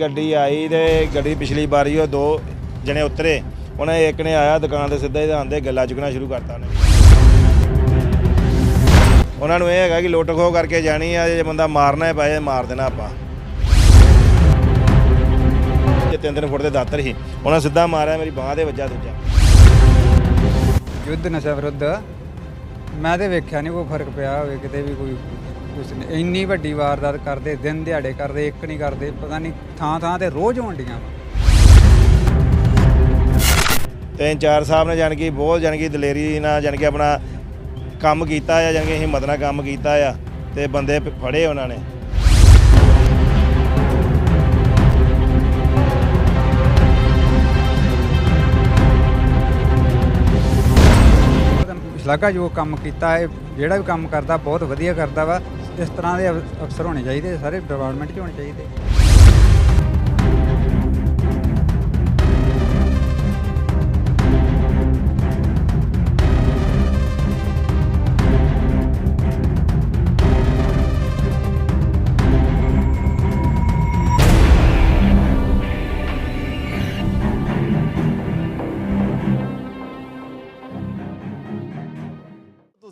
ਗੱਡੀ ਆਈ ਤੇ ਗੱਡੀ ਪਿਛਲੀ ਵਾਰੀ ਉਹ ਦੋ ਜਣੇ ਉਤਰੇ। ਉਹਨਾਂ ਇੱਕ ਨੇ ਆਇਆ ਦੁਕਾਨ ਤੇ ਸਿੱਧਾ ਹੀ ਆਂਦੇ ਗੱਲਾਂ ਚੁਗਣਾ ਸ਼ੁਰੂ ਕਰਤਾ ਉਹਨੇ। ਉਹਨਾਂ ਨੂੰ ਇਹ ਹੈਗਾ ਕਿ ਲੁੱਟ ਖੋਹ ਕਰਕੇ ਜਾਣੀ ਆ, ਜੇ ਬੰਦਾ ਮਾਰਨਾ ਹੈ ਪਾਏ, ਮਾਰ ਦੇਣਾ ਆਪਾਂ। ਤਿੰਨ ਤਿੰਨ ਫੁੱਟ ਦੇ ਦਾਤਰ ਸੀ। ਉਹਨਾਂ ਸਿੱਧਾ ਮਾਰਿਆ, ਮੇਰੀ ਬਾਹ ਦੇ ਵੱਜਾ ਦੂਜਾ। ਯੁੱਧ ਨਸ਼ਾ ਵਿਰੁੱਧ। ਮੈਂ ਤੇ ਵੇਖਿਆ ਨਹੀਂ ਕੋਈ ਫ਼ਰਕ ਪਿਆ ਹੋਵੇ, ਕਿਤੇ ਵੀ ਕੋਈ। ਕੁਛ ਨਹੀਂ। ਇੰਨੀ ਵੱਡੀ ਵਾਰਦਾਤ ਕਰਦੇ ਦਿਨ ਦਿਹਾੜੇ ਕਰਦੇ ਇੱਕ ਨਹੀਂ ਕਰਦੇ ਪਤਾ ਨਹੀਂ ਥਾਂ ਥਾਂ ਤੇ ਰੋਜ਼ ਹੋਣਡੀਆਂ ਵਾ। ਤੇ ਇੰਚਾਰਜ ਸਾਹਿਬ ਨੇ ਜਾਣ ਕੇ ਬਹੁਤ ਜਾਣ ਕੇ ਦਲੇਰੀ ਨਾਲ ਜਾਣ ਕੇ ਆਪਣਾ ਕੰਮ ਕੀਤਾ ਆ ਜਾਣ ਕੇ ਹਿੰਮਤ ਨਾਲ ਕੰਮ ਕੀਤਾ ਆ ਤੇ ਬੰਦੇ ਫੜੇ ਉਹਨਾਂ ਨੇ। ਸ਼ਲਾਘਾ ਜੋ ਕੰਮ ਕੀਤਾ ਹੈ ਜਿਹੜਾ ਵੀ ਕੰਮ ਕਰਦਾ ਬਹੁਤ ਵਧੀਆ ਕਰਦਾ ਵਾ। ਇਸ ਤਰ੍ਹਾਂ ਦੇ ਅਫਸਰ ਹੋਣੇ ਚਾਹੀਦੇ ਸਾਰੇ ਡਿਪਾਰਟਮੈਂਟ 'ਚ ਹੋਣੇ ਚਾਹੀਦੇ।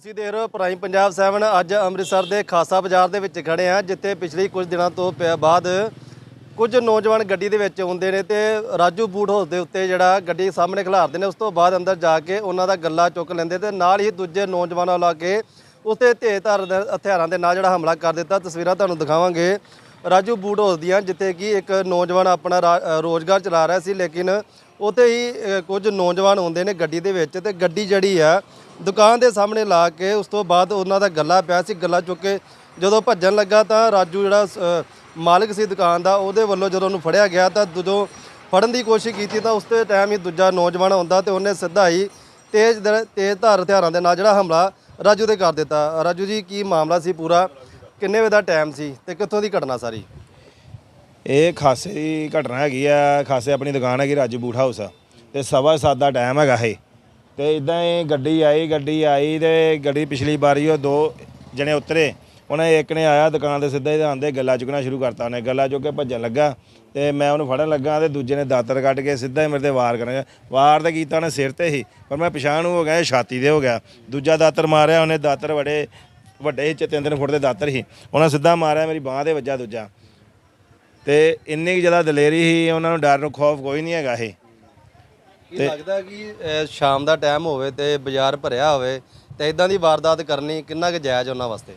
ਤੁਸੀਂ ਦੇਖ ਰਹੇ ਹੋ ਪ੍ਰਾਈਮ ਪੰਜਾਬ 7 ਅੱਜ ਅੰਮ੍ਰਿਤਸਰ ਦੇ ਖਾਸਾ ਬਾਜ਼ਾਰ ਦੇ ਵਿੱਚ ਖੜੇ ਆ ਜਿੱਥੇ ਪਿਛਲੇ ਕੁਝ ਦਿਨਾਂ ਤੋਂ ਪਿਆ ਬਾਅਦ ਕੁਝ ਨੌਜਵਾਨ ਗੱਡੀ ਦੇ ਵਿੱਚ ਆਉਂਦੇ ਨੇ ਤੇ ਰਾਜੂ ਬੂਟ ਹਾਊਸ ਦੇ ਉੱਤੇ ਜਿਹੜਾ ਗੱਡੀ ਸਾਹਮਣੇ ਖਿਲਾਰਦੇ ਨੇ ਉਸ ਤੋਂ ਬਾਅਦ ਅੰਦਰ ਜਾ ਕੇ ਉਹਨਾਂ ਦਾ ਗੱਲਾ ਚੁੱਕ ਲੈਂਦੇ ਤੇ ਨਾਲ ਹੀ ਦੂਜੇ ਨੌਜਵਾਨਾਂ ਲਾ ਕੇ ਉਸਤੇ ਤੇਜ਼ਧਾਰ ਧਾਰ ਹਥਿਆਰਾਂ ਦੇ ਨਾਲ ਜਿਹੜਾ ਹਮਲਾ ਕਰ ਦਿੱਤਾ। ਤਸਵੀਰਾਂ ਤੁਹਾਨੂੰ ਦਿਖਾਵਾਂਗੇ। ਰਾਜੂ ਬੂਟ ਹਾਊਸ ਦੀਆਂ ਜਿੱਥੇ ਕਿ ਇੱਕ ਨੌਜਵਾਨ ਆਪਣਾ ਰਾ- ਅ, ਰੋਜ਼ਗਾਰ ਚਲਾ ਰਿਹਾ ਸੀ ਲੇਕਿਨ ਉੱਥੇ ਹੀ ਕੁਝ ਨੌਜਵਾਨ ਹੁੰਦੇ ਨੇ ਗੱਡੀ ਦੇ ਵਿੱਚ ਤੇ ਗੱਡੀ ਜਿਹੜੀ ਆ ਦੁਕਾਨ ਦੇ ਸਾਹਮਣੇ ਲਾ ਕੇ ਉਸ ਤੋਂ ਬਾਅਦ ਉਹਨਾਂ ਦਾ ਗੱਲਾ ਪਿਆ ਸੀ ਗੱਲਾ ਚੁੱਕ ਕੇ ਜਦੋਂ ਭੱਜਣ ਲੱਗਾ ਤਾਂ ਰਾਜੂ ਜਿਹੜਾ ਅ, ਮਾਲਕ ਸੀ ਦੁਕਾਨ ਦਾ ਉਹਦੇ ਵੱਲੋਂ ਜਦੋਂ ਉਹਨੂੰ ਫੜਿਆ ਗਿਆ ਤਾਂ ਜਦੋਂ ਫੜਨ ਦੀ ਕੋਸ਼ਿਸ਼ ਕੀਤੀ ਤਾਂ ਉਸ ਤੇ ਟਾਈਮ ਹੀ ਦੂਜਾ ਨੌਜਵਾਨ ਆਉਂਦਾ ਤੇ ਉਹਨੇ ਸਿੱਧਾ ਹੀ ਤੇਜ਼ ਦਰ- ਤੇਜ਼ ਧਾਰ ਹਥਿਆਰਾਂ ਦੇ ਨਾਲ ਜਿਹੜਾ ਹਮਲਾ ਰਾਜੂ ਤੇ ਕਰ ਦਿੱਤਾ। ਰਾਜੂ ਜੀ ਕੀ ਮਾਮਲਾ ਸੀ ਪੂਰਾ? ਕਿੰਨੇ ਵਜੇ ਦਾ ਟਾਈਮ ਸੀ ਤੇ ਕਿੱਥੋਂ ਦੀ ਘਟਨਾ ਸਾਰੀ? ਇਹ ਖਾਸੇ ਦੀ ਘਟਨਾ ਹੈਗੀ ਆ ਖਾਸੇ ਆਪਣੀ ਦੁਕਾਨ ਹੈਗੀ ਰਾਜੂ ਬੂਟ ਹਾਊਸ ਤੇ ਸਵਾ ਸੱਤ ਦਾ ਟਾਈਮ ਹੈਗਾ ਇਹ। ਤੇ ਇਦਾਂ ਹੀ ਗੱਡੀ ਆਈ ਗੱਡੀ ਆਈ ਤੇ ਗੱਡੀ ਪਿਛਲੀ ਵਾਰੀ ਉਹ ਦੋ ਜਣੇ ਉਤਰੇ। ਉਹਨੇ ਇੱਕ ਨੇ ਆਇਆ ਦੁਕਾਨ ਤੇ ਸਿੱਧਾ ਹੀ ਆਂਦੇ ਗੱਲਾਂ ਚੁਗਣਾ ਸ਼ੁਰੂ ਕਰਤਾ ਉਹਨੇ। ਗੱਲਾਂ ਚੁੱਕ ਕੇ ਭੱਜਣ ਲੱਗਾ ਤੇ ਮੈਂ ਉਹਨੂੰ ਫੜਨ ਲੱਗਾ ਤੇ ਦੂਜੇ ਨੇ ਦਾਤਰ ਕੱਢ ਕੇ ਸਿੱਧਾ ਹੀ ਮੇਰੇ ਤੇ ਵਾਰ ਕਰਨ। ਵਾਰ ਤਾਂ ਕੀਤਾ ਉਹਨੇ ਸਿਰ ਤੇ ਹੀ, ਪਰ ਮੈਂ ਪਛਾਣ ਹੋ ਗਿਆ, ਇਹ ਛਾਤੀ ਤੇ ਹੋ ਗਿਆ। ਦੂਜਾ ਦਾਤਰ ਮਾਰਿਆ, ਉਹਨੇ ਦਾਤਰ ਬੜੇ ਵੱਡੇ ਚ ਤਿੰਨ ਤਿੰਨ ਫੁੱਟ ਦੇ ਦਾਤਰ ਸੀ ਉਹਨਾਂ ਸਿੱਧਾ ਮਾਰਿਆ, ਮੇਰੀ ਬਾਹ ਦੇ ਵੱਜਾ ਦੂਜਾ। ਤੇ ਇੰਨੀ ਕੁ ਜ਼ਿਆਦਾ ਦਲੇਰੀ ਸੀ, ਉਹਨਾਂ ਨੂੰ ਡਰ ਨੂੰ ਖੌਫ ਕੋਈ ਨਹੀਂ ਹੈਗਾ ਇਹ। ਕੀ ਲੱਗਦਾ ਕਿ ਸ਼ਾਮ ਦਾ ਟਾਈਮ ਹੋਵੇ ਤੇ ਬਾਜ਼ਾਰ ਭਰਿਆ ਹੋਵੇ ਤੇ ਇਦਾਂ ਦੀ ਵਾਰਦਾਤ ਕਰਨੀ ਕਿੰਨਾ ਕੁ ਜਾਇਜ਼ ਉਹਨਾਂ ਵਾਸਤੇ?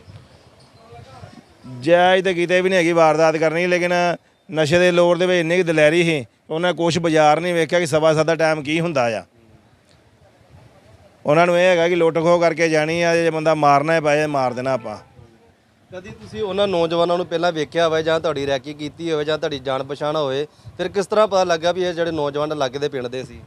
ਜਾਇਜ਼ ਤਾਂ ਕਿਤੇ ਵੀ ਨਹੀਂ ਹੈਗੀ ਵਾਰਦਾਤ ਕਰਨੀ ਲੇਕਿਨ ਨਸ਼ੇ ਦੇ ਲੋੜ ਦੇ ਵਿੱਚ ਇੰਨੀ ਕੁ ਦਲੇਰੀ ਸੀ ਉਹਨਾਂ ਕੁਛ ਬਾਜ਼ਾਰ ਨਹੀਂ ਵੇਖਿਆ ਕਿ ਸਵਾ ਸੱਤ ਦਾ ਟਾਈਮ ਕੀ ਹੁੰਦਾ ਆ। ਉਹਨਾਂ ਨੂੰ ਇਹ ਹੈਗਾ ਕਿ ਲੁੱਟ ਖੋਹ ਕਰਕੇ ਜਾਣੀ ਆ ਜੇ ਬੰਦਾ ਮਾਰਨਾ ਹੈ ਪਾਏ ਮਾਰ ਦੇਣਾ ਆਪਾਂ। ਕਦੀ ਤੁਸੀਂ ਉਹਨਾਂ ਨੌਜਵਾਨਾਂ ਨੂੰ ਪਹਿਲਾਂ ਵੇਖਿਆ ਹੋਵੇ ਜਾਂ ਤੁਹਾਡੀ ਰੈਕੀ ਕੀਤੀ ਹੋਵੇ ਜਾਂ ਤੁਹਾਡੀ ਜਾਣ ਪਛਾਣ ਹੋਵੇ ਫਿਰ ਕਿਸ ਤਰ੍ਹਾਂ ਪਤਾ ਲੱਗਾ ਵੀ ਇਹ ਜਿਹੜੇ ਨੌਜਵਾਨ ਲਾਗੇ ਦੇ ਪਿੰਡ ਦੇ ਸੀ?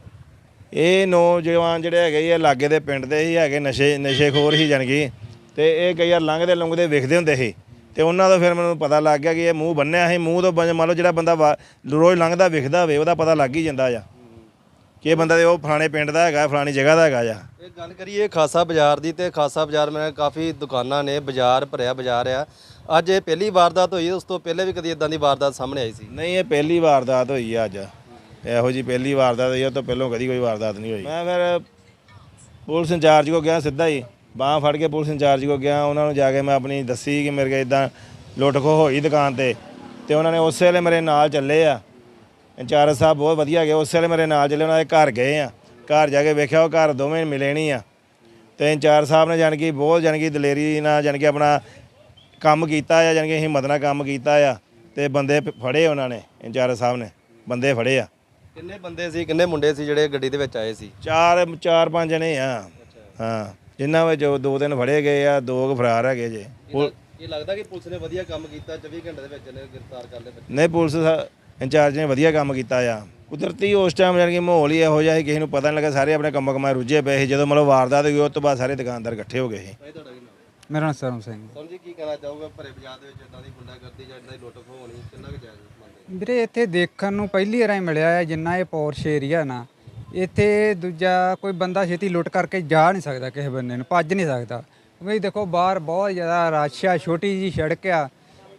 ਇਹ ਨੌਜਵਾਨ ਜਿਹੜੇ ਹੈਗੇ ਇਹ ਲਾਗੇ ਦੇ ਪਿੰਡ ਦੇ ਹੀ ਹੈਗੇ ਨਸ਼ੇ ਨਸ਼ੇਖੋਰ ਹੀ ਜਾਣਗੇ ਤੇ ਇਹ ਕਈ ਵਾਰ ਲੰਘਦੇ ਲੰਘਦੇ ਵਿਖਦੇ ਹੁੰਦੇ ਸੀ। ਤੇ ਉਹਨਾਂ ਦਾ ਫਿਰ ਮੈਨੂੰ ਪਤਾ ਲੱਗ ਗਿਆ ਕਿ ਇਹ ਮੂੰਹ ਬੰਨਿਆ ਸੀ। ਮੂੰਹ ਤੋਂ ਮੰਨ ਲਓ ਜਿਹੜਾ ਬੰਦਾ ਰੋਜ਼ ਲੰਘਦਾ ਵਿਖਦਾ ਹੋਵੇ ਉਹਦਾ ਪਤਾ ਲੱਗ ਹੀ ਜਾਂਦਾ ਆ। ਕਿ ਇਹ ਬੰਦਾ ਦੇ ਉਹ ਫਲਾਣੇ ਪਿੰਡ ਦਾ ਹੈਗਾ ਫਲਾਣੀ ਜਗ੍ਹਾ ਦਾ ਹੈਗਾ ਆ। ਇਹ ਗੱਲ ਕਰੀਏ ਖਾਸਾ ਬਾਜ਼ਾਰ ਦੀ ਤੇ ਖਾਸਾ ਬਾਜ਼ਾਰ ਮੈਂ ਕਾਫੀ ਦੁਕਾਨਾਂ ਨੇ ਬਾਜ਼ਾਰ ਭਰਿਆ ਬਾਜ਼ਾਰ ਆ। ਅੱਜ ਇਹ ਪਹਿਲੀ ਵਾਰਦਾਤ ਹੋਈ ਉਸ ਤੋਂ ਪਹਿਲੇ ਵੀ ਕਦੀ ਇਦਾਂ ਦੀ ਵਾਰਦਾਤ ਸਾਹਮਣੇ ਆਈ ਸੀ? ਨਹੀਂ ਇਹ ਪਹਿਲੀ ਵਾਰਦਾਤ ਹੋਈ ਆ ਅੱਜ। ਇਹੋ ਜੀ ਪਹਿਲੀ ਵਾਰਦਾਤ ਹੋਈ ਉਹ ਤੋਂ ਪਹਿਲਾਂ ਕਦੀ ਕੋਈ ਵਾਰਦਾਤ ਨਹੀਂ ਹੋਈ। ਮੈਂ ਫਿਰ ਪੁਲਿਸ ਇੰਚਾਰਜ ਕੋ ਗਿਆ ਸਿੱਧਾ ਹੀ, ਬਾਹ ਫੜ ਕੇ ਪੁਲਿਸ ਇੰਚਾਰਜ ਕੋ ਗਿਆ, ਉਹਨਾਂ ਨੂੰ ਜਾ ਕੇ ਮੈਂ ਆਪਣੀ ਦੱਸੀ ਕਿ ਮੇਰੇ ਕੋਲ ਇਦਾਂ ਲੁੱਟ ਖੋ ਹੋਈ ਦੁਕਾਨ ਤੇ ਤੇ ਉਹਨਾਂ ਨੇ ਉਸੇ ਵੇਲੇ ਮੇਰੇ ਨਾਲ ਚੱਲੇ ਆ। ਇੰਚਾਰਜ ਸਾਹਿਬ ਬਹੁਤ ਵਧੀਆ ਹੈਗੇ ਉਸੇ ਵੇਲੇ ਮੇਰੇ ਨਾਲ ਚੱਲੇ, ਉਹਨਾਂ ਦੇ ਘਰ ਗਏ ਆ। ਘਰ ਜਾ ਕੇ ਵੇਖਿਆ, ਉਹ ਘਰ ਦੋਵੇਂ ਮਿਲੇ ਨਹੀਂ ਆ। ਤੇ ਇੰਚਾਰਜ ਸਾਹਿਬ ਨੇ ਜਾਣ ਕੇ ਬਹੁਤ ਜਾਣ ਕੇ ਦਲੇਰੀ ਨਾਲ ਜਾਣ ਕੇ ਆਪਣਾ ਕੰਮ ਕੀਤਾ ਆ, ਜਾਣ ਕੇ ਹਿੰਮਤ ਨਾਲ ਕੰਮ ਕੀਤਾ ਆ। ਤੇ ਬੰਦੇ ਪ- ਫੜੇ ਉਹਨਾਂ ਨੇ, ਇੰਚਾਰਜ ਸਾਹਿਬ ਨੇ, ਬੰਦੇ ਫੜੇ ਆ। ਕਿੰਨੇ ਬੰਦੇ ਸੀ ਕਿੰਨੇ ਮੁੰਡੇ ਸੀ ਜਿਹੜੇ ਗੱਡੀ ਦੇ ਵਿੱਚ ਆਏ ਸੀ? ਚਾਰ ਚਾਰ ਪੰਜ ਜਣੇ ਆ। ਹਾਂ ਜਿਨ੍ਹਾਂ ਵਿੱਚ ਦੋ ਤਿੰਨ ਫੜੇ ਗਏ ਆ ਦੋ ਕੁ ਫਰਾਰ ਹੈਗੇ ਜੇ। ਪੁਲ- ਇਹ ਲੱਗਦਾ ਕਿ ਪੁਲਿਸ ਨੇ ਵਧੀਆ ਕੰਮ ਕੀਤਾ 24 ਘੰਟੇ ਦੇ ਵਿੱਚ ਇਹਨੇ ਗ੍ਰਿਫਤਾਰ ਕਰ ਲਏ ਬੱਚੇ? ਨਹੀਂ ਪੁਲਿਸ ਇੰਚਾਰਜ ਨੇ ਵਧੀਆ ਕੰਮ ਕੀਤਾ ਆ। ਕੁਦਰਤੀ ਉਸ ਟਾਈਮ ਜਾਣ ਕੇ ਮਾਹੌਲ ਹੀ ਇਹੋ ਜਿਹਾ ਸੀ ਕਿਸੇ ਨੂੰ ਪਤਾ ਨਹੀਂ ਲੱਗਾ ਸਾਰੇ ਆਪਣੇ ਕੰਮ ਕਮਾਏ ਰੁੱਝੇ ਪਏ ਸੀ। ਜਦੋਂ ਮਤਲਬ ਵਾਰਦਾਤ ਹੋਈ ਉਸ ਤੋਂ ਬਾਅਦ ਸਾਰੇ ਦੁਕਾਨਦਾਰ ਇਕੱਠੇ ਹੋ ਗਏ ਸੀ। ਭਾਈ ਤੁਹਾਡਾ ਕੀ ਨਾਮ ਮੇਰਾ ਨਾਮ ਸਰਮ ਸਿੰਘ ਜੀ ਕੀ ਕਹਿਣਾ ਚਾਹੋਗੇ ਭਰੇ ਬਾਜ਼ਾਰ ਦੇ ਵਿੱਚ ਇਦਾਂ ਦੀ ਗੁੰਡਾਗਰਦੀ ਜਾਂ ਇਦਾਂ ਦੀ ਲੁੱਟ ਖੋਹ ਹੋਣੀ ਕਿੰਨਾ ਕੁ ਜਾਇਜ਼ ਮੰਨਦੇ ਵੀਰੇ, ਇੱਥੇ ਦੇਖਣ ਨੂੰ ਪਹਿਲੀ ਵਾਰ ਹੀ ਮਿਲਿਆ ਹੈ ਜਿੰਨਾ ਇਹ ਪੌਰਸ਼ ਏਰੀਆ ਨਾ। ਇੱਥੇ ਦੂਜਾ ਕੋਈ ਬੰਦਾ ਛੇਤੀ ਲੁੱਟ ਕਰਕੇ ਜਾ ਨਹੀਂ ਸਕਦਾ ਕਿਸੇ ਬੰਦੇ ਨੂੰ, ਭੱਜ ਨਹੀਂ ਸਕਦਾ। ਕਿਉਂਕਿ ਦੇਖੋ, ਬਾਹਰ ਬਹੁਤ ਜ਼ਿਆਦਾ ਰਸ਼ ਆ, ਛੋਟੀ ਜੀ ਸੜਕ ਆ।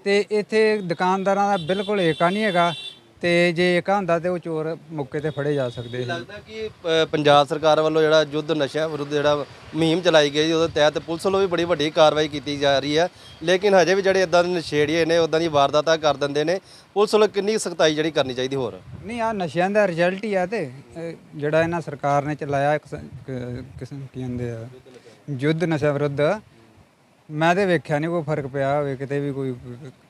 ਤੇ ਇੱਥੇ ਦੁਕਾਨਦਾਰਾਂ ਦਾ ਬਿਲਕੁਲ ਏਕਾ ਨਹੀਂ ਹੈਗਾ। ਤੇ ਜੇ ਇੱਕ ਹੁੰਦਾ ਤੇ ਉਹ ਚੋਰ ਮੌਕੇ ਤੇ ਫੜੇ ਜਾ ਸਕਦੇ ਸੀ ਲੱਗਦਾ ਕਿ ਅ, ਪੰਜਾਬ ਸਰਕਾਰ ਵੱਲੋਂ ਜਿਹੜਾ ਯੁੱਧ ਨਸ਼ਿਆਂ ਵਿਰੁੱਧ ਜਿਹੜਾ ਮੁਹਿੰਮ ਚਲਾਈ ਗਈ ਉਹਦੇ ਤਹਿਤ ਪੁਲਿਸ ਵੱਲੋਂ ਵੀ ਬੜੀ ਵੱਡੀ ਕਾਰਵਾਈ ਕੀਤੀ ਜਾ ਰਹੀ ਹੈ। ਲੇਕਿਨ ਹਜੇ ਵੀ ਜਿਹੜੇ ਇਦਾਂ ਦੇ ਨਸ਼ੇੜੀਏ ਨੇ ਉਦਾਂ ਦੀ ਵਾਰਦਾਤਾਂ ਕਰ ਦਿੰਦੇ ਨੇ ਪੁਲਿਸ ਵੱਲੋਂ ਕਿੰਨੀ ਸਖਤਾਈ ਜਿਹੜੀ ਕਰਨੀ ਚਾਹੀਦੀ ਹੋਰ? ਨਹੀਂ ਆ ਨਸ਼ਿਆਂ ਦਾ ਰਿਜ਼ਲਟ ਹੀ ਆ ਤੇ ਜਿਹੜਾ ਇਹਨਾਂ ਸਰਕਾਰ ਨੇ ਚਲਾਇਆ ਇੱਕ ਸ- ਕ- ਕਿਸਮ ਕੀ ਕਹਿੰਦੇ ਆ ਯੁੱਧ ਨਸ਼ਾ ਵਿਰੁੱਧ। ਮੈਂ ਤੇ ਵੇਖਿਆ ਨਹੀਂ ਕੋਈ ਫ਼ਰਕ ਪਿਆ ਹੋਵੇ ਕਿਤੇ ਵੀ ਕੋਈ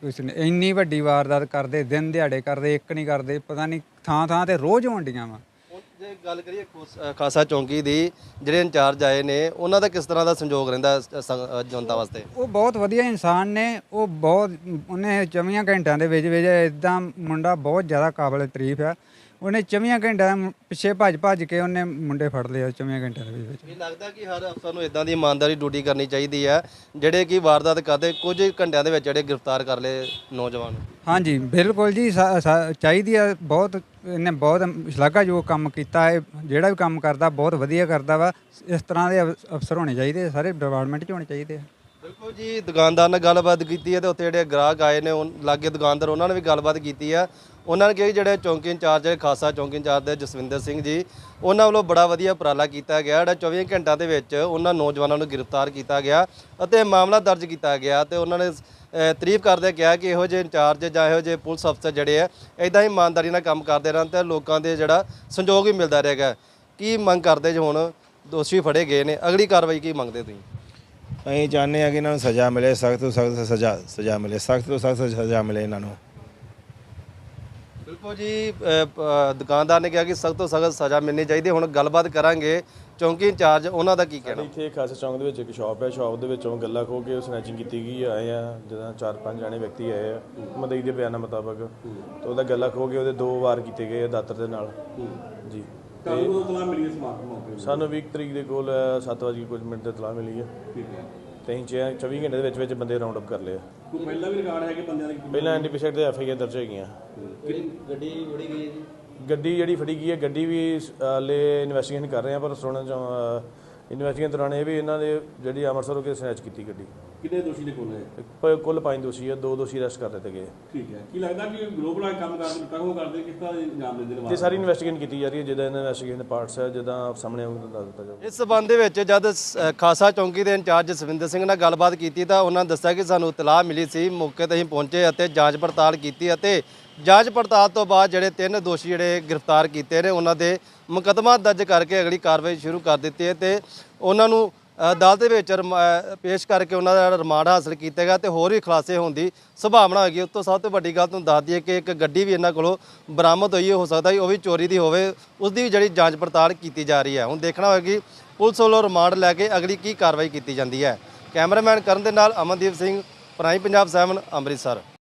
ਕੁਛ ਨਹੀਂ ਇੰਨੀ ਵੱਡੀ ਵਾਰਦਾਤ ਕਰਦੇ ਦਿਨ ਦਿਹਾੜੇ ਕਰਦੇ ਇੱਕ ਨਹੀਂ ਕਰਦੇ ਪਤਾ ਨਹੀਂ ਥਾਂ ਥਾਂ ਤੇ ਰੋਜ਼ ਹੋਣਡੀਆਂ ਵਾ। ਹੁਣ ਜੇ ਗੱਲ ਕਰੀਏ ਖੋਸ- ਅ, ਖਾਸਾ ਚੌਂਕੀ ਦੀ ਜਿਹੜੇ ਇੰਚਾਰਜ ਆਏ ਨੇ ਉਹਨਾਂ ਦਾ ਕਿਸ ਤਰ੍ਹਾਂ ਦਾ ਸੰਯੋਗ ਰਹਿੰਦਾ ਸ- ਸੰ- ਅ, ਜਨਤਾ ਵਾਸਤੇ? ਉਹ ਬਹੁਤ ਵਧੀਆ ਇਨਸਾਨ ਨੇ ਉਹ ਬਹੁਤ ਉਹਨੇ 24 ਘੰਟਿਆਂ ਦੇ ਵਿੱਚ ਵਿੱਚ ਇਦਾਂ ਮੁੰਡਾ ਬਹੁਤ ਜ਼ਿਆਦਾ ਕਾਬਲ ਤਾਰੀਫ ਆ। ਉਹਨੇ 24 ਘੰਟਿਆਂ ਦੇ ਪਿੱਛੇ ਭੱਜ ਭੱਜ ਕੇ ਉਹਨੇ ਮੁੰਡੇ ਫੜ ਲਏ 24 ਘੰਟਿਆਂ ਦੇ ਵਿੱਚ। ਇਹ ਲੱਗਦਾ ਕਿ ਹਰ ਅਫਸਰ ਨੂੰ ਇਦਾਂ ਦੀ ਇਮਾਨਦਾਰੀ ਡਿਊਟੀ ਕਰਨੀ ਚਾਹੀਦੀ ਹੈ ਜਿਹੜੇ ਕਿ ਵਾਰਦਾਤ ਕਰਦੇ ਕੁਝ ਘੰਟਿਆਂ ਦੇ ਵਿੱਚ ਜਿਹੜੇ ਗ੍ਰਿਫਤਾਰ ਕਰ ਲਏ ਨੌਜਵਾਨ ਹਾਂਜੀ ਬਿਲਕੁਲ ਜੀ ਸਾ- ਸਾ- ਚਾਹੀਦੀ ਆ ਬਹੁਤ ਇਹਨੇ ਬਹੁਤ ਸ਼ਲਾਘਾਯੋਗ ਕੰਮ ਕੀਤਾ ਹੈ ਜਿਹੜਾ ਵੀ ਕੰਮ ਕਰਦਾ ਬਹੁਤ ਵਧੀਆ ਕਰਦਾ ਵਾ ਇਸ ਤਰ੍ਹਾਂ ਦੇ ਅਫ- ਅਫਸਰ ਹੋਣੇ ਚਾਹੀਦੇ ਸਾਰੇ ਡਿਪਾਰਟਮੈਂਟ 'ਚ ਹੋਣੇ ਚਾਹੀਦੇ ਆ। ਬਿਲਕੁਲ ਜੀ ਦੁਕਾਨਦਾਰ ਨਾਲ ਗੱਲਬਾਤ ਕੀਤੀ ਹੈ ਤੇ ਉੱਥੇ ਜਿਹੜੇ ਗ੍ਰਾਹਕ ਆਏ ਨੇ ਉਹ ਲਾਗੇ ਦੁਕਾਨਦਾਰ ਉਹਨਾਂ ਨੇ ਵੀ ਗੱਲਬਾਤ ਕੀਤੀ ਹੈ। ਉਹਨਾਂ ਨੇ ਕਿਹਾ ਕਿ ਜਿਹੜੇ ਚੌਂਕੀ ਇੰਚਾਰਜ ਹੈ ਖਾਸਾ ਚੌਂਕੀ ਇੰਚਾਰਜ ਦੇ ਜਸਵਿੰਦਰ ਸਿੰਘ ਜੀ, ਉਹਨਾਂ ਵੱਲੋਂ ਬੜਾ ਵਧੀਆ ਉਪਰਾਲਾ ਕੀਤਾ ਗਿਆ। ਜਿਹੜਾ 24 ਘੰਟਿਆਂ ਦੇ ਵਿੱਚ ਉਹਨਾਂ ਨੌਜਵਾਨਾਂ ਨੂੰ ਗ੍ਰਿਫਤਾਰ ਕੀਤਾ ਗਿਆ ਅਤੇ ਮਾਮਲਾ ਦਰਜ ਕੀਤਾ ਗਿਆ ਤੇ ਉਹਨਾਂ ਨੇ ਤਾਰੀਫ ਕਰਦੇ ਕਿਹਾ ਕਿ ਇਹੋ ਜਿਹੇ ਇੰਚਾਰਜ ਜਾਂ ਇਹੋ ਜਿਹੇ ਪੁਲਿਸ ਅਫਸਰ ਜਿਹੜੇ ਆ ਇਦਾਂ ਹੀ ਇਮਾਨਦਾਰੀ ਨਾਲ ਕੰਮ ਕਰਦੇ ਰਹਿਣ ਤੇ ਲੋਕਾਂ ਦੇ ਜਿਹੜਾ ਸੰਯੋਗ ਵੀ ਮਿਲਦਾ ਰਹੇਗਾ। ਕੀ ਮੰਗ ਕਰਦੇ ਜੇ ਹੁਣ? ਦੋਸ਼ੀ ਫੜੇ ਗਏ ਨੇ। ਅਗਲੀ ਕਾਰਵਾਈ ਕੀ ਮੰਗਦੇ ਤੁਸੀਂ? ਅਸੀਂ ਚਾਹੁੰਦੇ ਆ ਕਿ ਇਹਨਾਂ ਨੂੰ ਸਜ਼ਾ ਮਿਲੇ, ਸਖਤ ਤੋਂ ਸਖਤ ਸਜ਼ਾ ਸਜ਼ਾ ਮਿਲੇ। ਸਖਤ ਤੋਂ ਸਖਤ ਸਜ਼ਾ ਮਿਲੇ ਇਹਨਾਂ ਨੂੰ। ਬਿਲਕੁਲ ਜੀ ਦੁਕਾਨਦਾਰ ਨੇ ਕਿਹਾ ਕਿ ਸਖਤ ਤੋਂ ਸਖਤ ਸਜ਼ਾ ਮਿਲਣੀ ਚਾਹੀਦੀ। ਹੁਣ ਗੱਲਬਾਤ ਕਰਾਂਗੇ ਚੌਂਕੀ ਇੰਚਾਰਜ ਉਹਨਾਂ ਦਾ ਕੀ ਕਹਿਣਾ? ਇੱਥੇ ਖਾਸ ਚੌਂਕ ਦੇ ਵਿੱਚ ਇੱਕ ਸ਼ਾਪ ਹੈ। ਸ਼ਾਪ ਦੇ ਵਿੱਚੋਂ ਗੱਲਾ ਖੋ ਕੇ ਸਨੈਚਿੰਗ ਕੀਤੀ ਗਈ ਹੈ। ਆਏ ਆ ਜਦੋਂ ਚਾਰ ਪੰਜ ਜਾਣੇ ਵਿਅਕਤੀ ਆਏ ਆ ਮਦਈ ਦੇ ਬਿਆਨਾਂ ਮੁਤਾਬਕ। ਤੇ ਉਹਦਾ ਗੱਲਾ ਖੋ ਕੇ ਉਹਦੇ ਦੋ ਵਾਰ ਕੀਤੇ ਗਏ ਆ ਦਾਤਰ ਦੇ ਨਾਲ। ਜੀ। ਮਿਲੀ ਇਸ ਸਾਨੂੰ 20 ਤਰੀਕ ਦੇ ਕੋਲ 7 ਵਜੇ ਕੁਝ ਮਿੰਟ ਤੇ ਤਲਾਹ ਮਿਲੀ ਹੈ। ਠੀਕ ਹੈ। ਤੇ ਅਸੀਂ ਛੇ- 24 ਘੰਟੇ ਦੇ ਵਿੱਚ ਵਿੱਚ ਬੰਦੇ ਰਾਉਂਡ ਅਪ ਕਰ ਲਏ ਆ। ਕੋਈ ਪਹਿਲਾਂ ਵੀ ਰਿਕਾਰਡ ਹੈ ਕਿ ਬੰਦਿਆਂ ਦੀ? ਪਹਿਲਾਂ ਐਨਡੀਪੀਸੈਟ ਦੇ ਐਫ ਆਈ ਆਰ ਦਰਜ ਹੈਗੀਆਂ। ਗੱਡੀ ਫੜੀ ਗਈ ਜੀ? ਗੱਡੀ ਜਿਹੜੀ ਫੜੀ ਗਈ ਹੈ ਗੱਡੀ ਵੀ ਹਲੇ ਇਨਵੈਸਟੀਗੇਸ਼ਨ ਕਰ ਰਹੇ ਆ ਪਰ ਸੁਣਨ ਚੋਂ ਇਨਵੈਸਟੀਗੇਸ਼ਨ ਦੌਰਾਨ ਇਹ ਵੀ ਇਹਨਾਂ ਦੇ ਜਿਹੜੀ ਅੰਮ੍ਰਿਤਸਰੋਂ ਕੇ ਸਨੈਚ ਕੀਤੀ ਗੱਡੀ। ਕਿੰਨੇ ਦੋਸ਼ੀ ਦੇ ਕੋਲ ਹੈ ਪ- ਕੁੱਲ ਪੰਜ ਦੋਸ਼ੀ ਆ ਦੋ ਦੋਸ਼ੀ ਅਰੈਸਟ ਕਰ ਦਿੱਤੇ ਗਏ। ਠੀਕ ਹੈ ਕੀ ਲੱਗਦਾ ਕਿ ਗਲੋਬਲ ਕੰਮ ਕਰਦੇ ਖੋਹ ਕਰਦੇ ਕਿਸ ਤਰ੍ਹਾਂ ਇੰਜਾਮ ਦਿੰਦੇ ਨੇ ਇਹ ਸਾਰੀ ਇਨਵੈਸਟੀਗੇਸ਼ਨ ਕੀਤੀ ਜਾ ਰਹੀ ਹੈ ਜਿਹਦਾ ਇਨਵੈਸਟੀਗੇਸ਼ਨ ਪਾਰਟਸ ਹੈ ਜਿਹਦਾ ਸਾਹਮਣੇ ਆਉਂਦਾ ਦੱਸ ਦਿੱਤਾ ਜਾਊਗਾ। ਇਸ ਸਬੰਧ ਦੇ ਵਿੱਚ ਜਦ ਸ- ਖਾਸਾ ਚੌਂਕੀ ਦੇ ਇੰਚਾਰਜ ਜਸਵਿੰਦਰ ਸਿੰਘ ਨਾਲ ਗੱਲਬਾਤ ਕੀਤੀ ਤਾਂ ਉਹਨਾਂ ਦੱਸਿਆ ਕਿ ਸਾਨੂੰ ਇਤਲਾਹ ਮਿਲੀ ਸੀ ਮੌਕੇ ਤੇ ਅਸੀਂ ਪਹੁੰਚੇ ਅਤੇ ਜਾਂਚ ਪੜਤਾਲ ਕੀਤੀ ਅਤੇ ਜਾਂਚ ਪੜਤਾਲ ਤੋਂ ਬਾਅਦ ਜਿਹੜੇ ਤਿੰਨ ਦੋਸ਼ੀ ਜਿਹੜੇ ਗ੍ਰਿਫਤਾਰ ਕੀਤੇ ਨੇ ਉਹਨਾਂ ਦੇ ਮੁਕੱਦਮਾ ਦਰਜ ਕਰਕੇ ਅਗਲੀ ਕਾਰਵਾਈ ਸ਼ੁਰੂ ਕਰ ਦਿੱਤੀ ਹੈ ਤੇ ਉਹਨਾਂ ਨੂੰ ਅਦਾਲਤ ਦੇ ਵਿੱਚ ਰਮਾ- ਪੇਸ਼ ਕਰਕੇ ਉਹਨਾਂ ਦਾ ਰਿਮਾਂਡ ਹਾਸਲ ਕੀਤਾ ਗਿਆ ਤੇ ਹੋਰ ਵੀ ਖੁਲਾਸੇ ਹੋਣ ਦੀ ਸੰਭਾਵਨਾ ਹੈਗੀ। ਉਸ ਤੋਂ ਸਭ ਤੋਂ ਵੱਡੀ ਗੱਲ ਤੁਹਾਨੂੰ ਦੱਸ ਦਈਏ ਕਿ ਇੱਕ ਗੱਡੀ ਵੀ ਇਹਨਾਂ ਕੋਲੋਂ ਬਰਾਮਦ ਹੋਈ ਹੋ ਸਕਦਾ ਹੈ ਉਹ ਵੀ ਚੋਰੀ ਦੀ ਹੋਵੇ। ਉਸ ਦੀ ਵੀ ਜਿਹੜੀ ਜਾਂਚ ਪੜਤਾਲ ਕੀਤੀ ਜਾ ਰਹੀ ਹੈ। ਹੁਣ ਦੇਖਣਾ ਹੋਏਗੀ ਪੁਲਿਸ ਵੱਲੋਂ ਰਿਮਾਂਡ ਲੈ ਕੇ ਅਗਲੀ ਕੀ ਕਾਰਵਾਈ ਕੀਤੀ ਜਾਂਦੀ ਹੈ। ਕੈਮਰਾਮੈਨ ਕਰਨ ਦੇ ਨਾਲ ਅਮਨਦੀਪ ਸਿੰਘ, ਪ੍ਰਾਈਮ ਪੰਜਾਬ 7 ਅੰਮ੍ਰਿਤਸਰ।